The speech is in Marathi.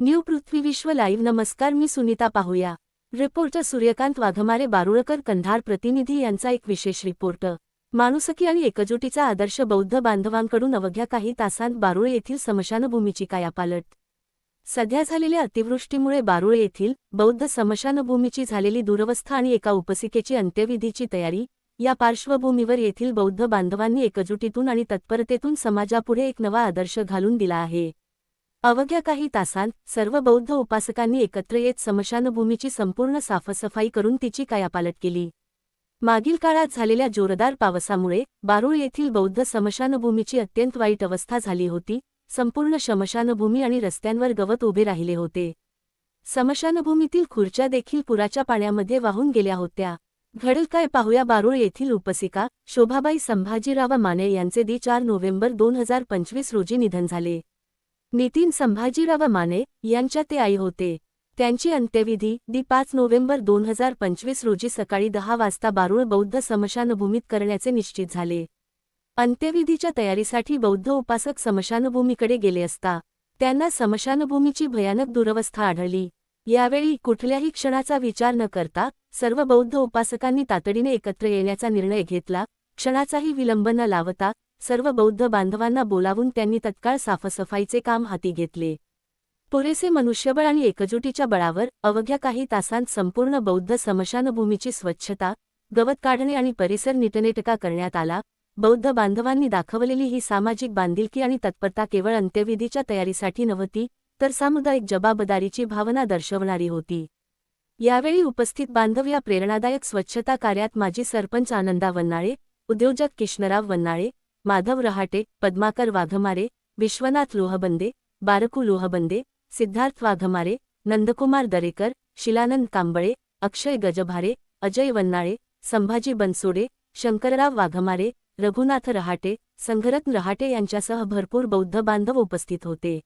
न्यू पृथ्वी विश्व लाईव्ह नमस्कार मी सुनीता पाहूया. रिपोर्टर सूर्यकांत वाघमारे बारुळकर कंधार प्रतिनिधी यांचा एक विशेष रिपोर्ट. माणुसकी आणि एकजुटीचा आदर्श बौद्ध बांधवांकडून अवघ्या काही तासांत बारुळ येथील स्मशानभूमीची कायापालट. सध्या झालेल्या अतिवृष्टीमुळे बारुळ येथील बौद्ध स्मशानभूमीची झालेली दुरवस्था आणि एका उपसिकेची अंत्यविधीची तयारी या पार्श्वभूमीवर येथील बौद्ध बांधवांनी एकजुटीतून आणि तत्परतेतून समाजापुढे एक नवा आदर्श घालून दिला आहे. अवघ्या काही तासांत सर्व बौद्ध उपासकांनी एकत्र येत स्मशानभूमीची संपूर्ण साफसफाई करून तिची कायापालट केली. मागील काळात झालेल्या जोरदार पावसामुळे बारुळ येथील बौद्ध स्मशानभूमीची अत्यंत वाईट अवस्था झाली होती संपूर्ण स्मशानभूमी आणि रस्त्यांवर गवत उभे राहिले होते. स्मशानभूमीतील खुर्च्या देखील पुराच्या पाण्यामध्ये वाहून गेल्या होत्या. घडल काय पाहूया बारुळ येथील उपसिका शोभाबाई संभाजीराव माने यांचे दी चार नोव्हेंबर दोन हजार पंचवीस रोजी निधन झाले. नितीन संभाजीराव माने यांच्या ते आई होते. त्यांची अंत्यविधी दी पाच नोव्हेंबर दोन हजार पंचवीस रोजी सकाळी दहा वाजता बारुळ बौद्ध समशानभूमीत करण्याचे निश्चित झाले. अंत्यविधीच्या तयारीसाठी बौद्ध उपासक समशानभूमीकडे गेले असता त्यांना समशानभूमीची भयानक दुरवस्था आढळली. यावेळी कुठल्याही क्षणाचा विचार न करता सर्व बौद्ध उपासकांनी तातडीने एकत्र येण्याचा निर्णय घेतला क्षणाचाही विलंब न लावता सर्व बौद्ध बांधवांना बोलावून त्यांनी तत्काळ साफसफाईचे काम हाती घेतले. पुरेसे मनुष्यबळ आणि एकजुटीच्या बळावर अवघ्या काही तासांत संपूर्ण बौद्ध स्मशानभूमीची स्वच्छता गवत काढणे आणि परिसर नीटनेटका करण्यात आला. बौद्ध बांधवांनी दाखवलेली ही सामाजिक बांधिलकी आणि तत्परता केवळ अंत्यविधीच्या तयारीसाठी नव्हती तर सामुदायिक जबाबदारीची भावना दर्शवणारी होती. यावेळी उपस्थित बांधव या प्रेरणादायक स्वच्छता कार्यात माजी सरपंच आनंदा वन्नाळे उद्योजक किष्णराव वन्नाळे माधव रहाटे पद्माकर वाघमारे विश्वनाथ लोहबंदे बारकू लोहबंदे सिद्धार्थ वाघमारे नंदकुमार दरेकर शिलानंद कांबळे अक्षय गजभारे अजय वन्नाळे संभाजी बनसोडे शंकरराव वाघमारे रघुनाथ रहाटे संघरत्न रहाटे यांच्यासह भरपूर बौद्ध बांधव उपस्थित होते.